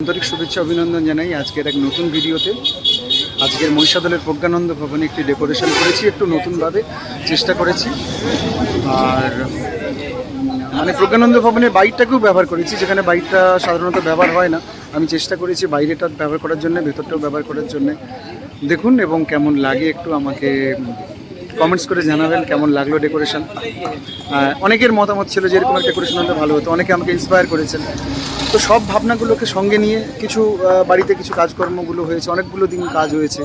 আন্তরিক শুভেচ্ছা, অভিনন্দন জানাই আজকের এক নতুন ভিডিওতে। আজকের মহিষাদলের প্রজ্ঞানন্দ ভবনে একটি ডেকোরেশন করেছি, একটু নতুনভাবে চেষ্টা করেছি। আর মানে প্রজ্ঞানন্দ ভবনের বাইকটাকেও ব্যবহার করেছি, যেখানে বাইকটা সাধারণত ব্যবহার হয় না। আমি চেষ্টা করেছি বাইরেটা ব্যবহার করার জন্য, ভেতরটাও ব্যবহার করার জন্য। দেখুন এবং কেমন লাগে একটু আমাকে কমেন্টস করে জানাবেন, কেমন লাগল ডেকোরেশন অনেকের মতামত ছিল যে এরকম ডেকোরেশন হলে ভালো হতো, অনেকে আমাকে ইন্সপায়ার করেছেন। তো সব ভাবনাগুলোকে সঙ্গে নিয়ে কিছু বাড়িতে কিছু কাজকর্মগুলো হয়েছে, অনেকগুলো দিন কাজ হয়েছে।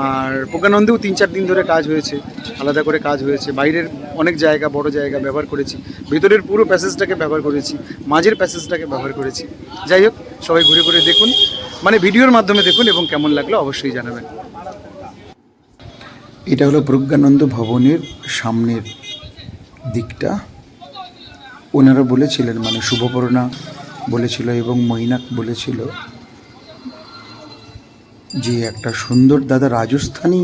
আর প্রজ্ঞানন্দেও তিন চার দিন ধরে কাজ হয়েছে, আলাদা করে কাজ হয়েছে। বাইরের অনেক জায়গা, বড় জায়গা ব্যবহার করেছি। ভেতরের পুরো প্যাসেজটাকে ব্যবহার করেছি, মাঝের প্যাসেজটাকে ব্যবহার করেছি। যাই হোক, সবাই ঘুরে ঘুরে দেখুন। মানে ভিডিওর মাধ্যমে দেখুন এবং কেমন লাগল অবশ্যই জানাবেন। এটা হলো প্রজ্ঞানন্দ ভবনের সামনের দিকটা। ওনারা বলেছিলেন মানে শুভপর্ণা বলেছিল এবং মৈনাক বলেছিল যে একটা সুন্দর দাদা রাজস্থানী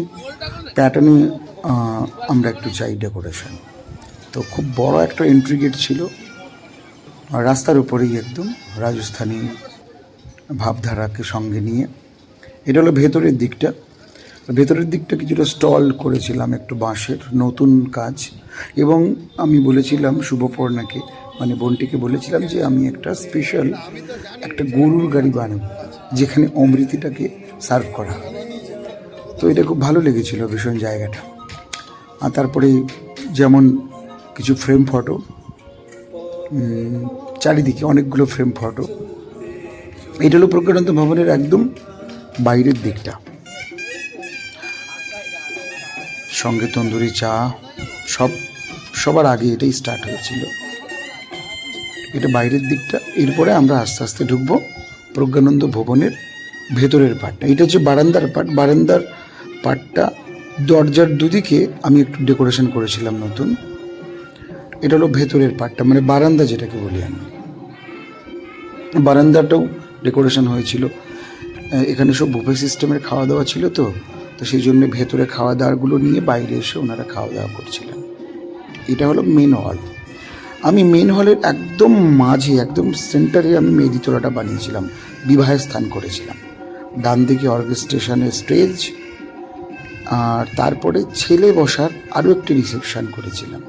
প্যাটার্নে আমরা একটু চাই ডেকোরেশন তো খুব বড় একটা এন্ট্রি গেট ছিল, রাস্তার উপরেই একদম রাজস্থানী ভাবধারাকে সঙ্গে নিয়ে। এটা হলো ভেতরের দিকটা। ভেতরের দিকটা কিছুটা স্টল করেছিলাম একটু বাঁশের, নতুন কাজ। এবং আমি বলেছিলাম শুভপর্ণাকে মানে বোনটিকে বলেছিলাম যে আমি একটা স্পেশাল একটা গরুর গাড়ি বানাবো, যেখানে অমৃতিটাকে সার্ভ করা। তো এটা খুব ভালো লেগেছিল ভীষণ জায়গাটা। আর তারপরে যেমন কিছু ফ্রেম ফটো চারিদিকে অনেকগুলো ফ্রেম ফটো এটা হলো প্রজ্ঞানন্দ ভবনের একদম বাইরের দিকটা। সঙ্গে তন্দুরি চা, সব, সবার আগে এটাই স্টার্ট হয়েছিল। এটা বাইরের দিকটা। এরপরে আমরা আস্তে আস্তে ঢুকবো প্রজ্ঞানন্দ ভবনের ভেতরের পার্টটা এটা হচ্ছে বারান্দার পার্ট বারান্দার পার্টটা দরজার দুদিকে আমি একটু ডেকোরেশন করেছিলাম নতুন। এটা হলো ভেতরের পার্টটা মানে বারান্দা যেটাকে বলি আমি। বারান্দাটাও ডেকোরেশন হয়েছিল। এখানে সব বুফে সিস্টেমের খাওয়া দাওয়া ছিল তো তো সেই জন্য ভেতরে খাওয়া দাওয়াগুলো নিয়ে বাইরে এসে ওনারা খাওয়া দাওয়া করছিলেন। এটা হলো মেন হল আমি মেন হলের একদম মাঝে, একদম সেন্টারে আমি মেদিতলাটা বানিয়েছিলাম, বিবাহের স্থান করেছিলাম। ডান দিকে অর্কেস্ট্রেশনের স্টেজ আর তারপরে ছেলে বসার আরও একটি রিসেপশন করেছিলাম।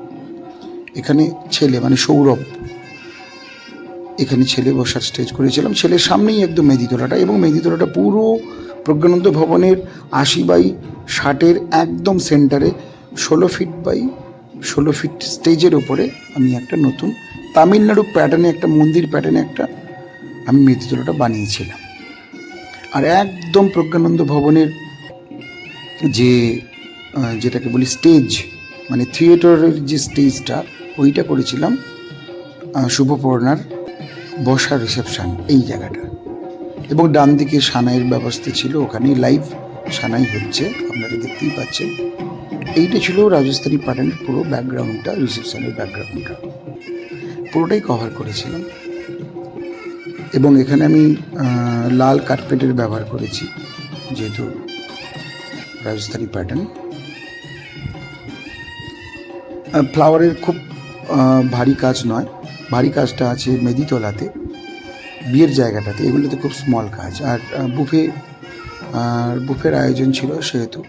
এখানে ছেলে মানে সৌরভ, এখানে ছেলে বসার স্টেজ করেছিলাম। ছেলের সামনেই একদম মেদিতলাটা এবং মেদিতলাটা পুরো প্রজ্ঞানন্দ ভবনের আশি বাই ষাটের একদম সেন্টারে ষোলো ফিট বাই ষোলো ফিট স্টেজের ওপরে আমি একটা নতুন তামিলনাড়ু প্যাটার্নে একটা, মন্দির প্যাটার্নে একটা আমি মেদিতলাটা বানিয়েছিলাম। আর একদম প্রজ্ঞানন্দ ভবনের যে যেটাকে বলি স্টেজ মানে থিয়েটারের যে স্টেজটা ওইটা করেছিলাম শুভপর্ণার বসার রিসেপশন এই জায়গাটা। এবং ডান দিকে সানাইয়ের ব্যবস্থা ছিল ওখানে লাইভ সানাই হচ্ছে, আপনারা দেখতেই পাচ্ছেন। এইটা ছিল রাজস্থানী প্যাটার্নের পুরো ব্যাকগ্রাউন্ডটা, রিসেপশনের ব্যাকগ্রাউন্ডটা। পুরোটাই কভার করেছিলাম। এবং এখানে আমি লাল কার্পেটের ব্যবহার করেছি, যেহেতু রাজস্থানী প্যাটার্ন ফ্লাওয়ারের খুব ভারী কাজ নয়। ভারী কাজটা আছে মেদিতলাতে, বিয়ের জায়গাটাতে। এগুলোতে খুব স্মল কাজ। আর বুফে আর বুফের আয়োজন ছিল সেহেতু।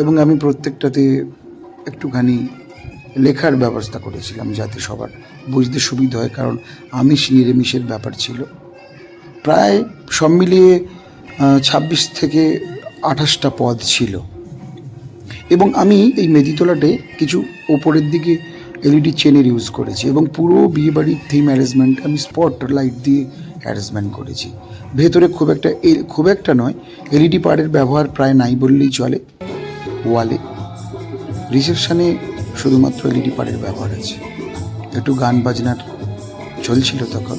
এবং আমি প্রত্যেকটাতে একটুখানি লেখার ব্যবস্থা করেছিলাম যাতে সবার বুঝতে সুবিধা হয়, কারণ আমিষ নিরামিষের ব্যাপার ছিল। প্রায় সব মিলিয়ে ছাব্বিশ থেকে আঠাশটা পদ ছিল। এবং আমি এই মেদিতলাটে কিছু ওপরের দিকে এলইডি চেনের ইউজ করেছি এবং পুরো বিয়েবাড়ির থিম অ্যারেঞ্জমেন্ট আমি স্পট লাইট দিয়ে অ্যারেঞ্জমেন্ট করেছি। ভেতরে খুব একটা খুব একটা নয় এলইডি পাড়ের ব্যবহার প্রায় নাই বললেই চলে। ওয়ালে রিসেপশনে শুধুমাত্র এলইডি পাড়ের ব্যবহার আছে। একটু গান বাজনার চলছিল তখন।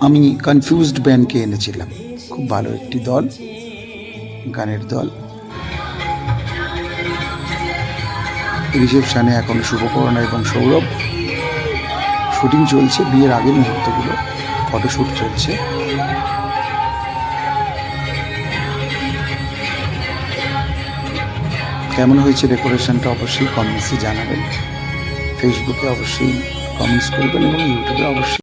আমি কনফিউজড ব্যান্ডকে এনেছিলাম। খুব ভালো একটি দল, গানের দল। রিসেপশানে এখন শুভকরণা এবং সৌরভ। শুটিং চলছে, বিয়ের আগের মুহূর্তগুলো ফটোশ্যুট চলছে। কেমন হয়েছে ডেকোরেশনটা অবশ্যই কমেন্টসে জানাবেন। ফেসবুকে অবশ্যই কমেন্টস করবেন এবং ইউটিউবে অবশ্যই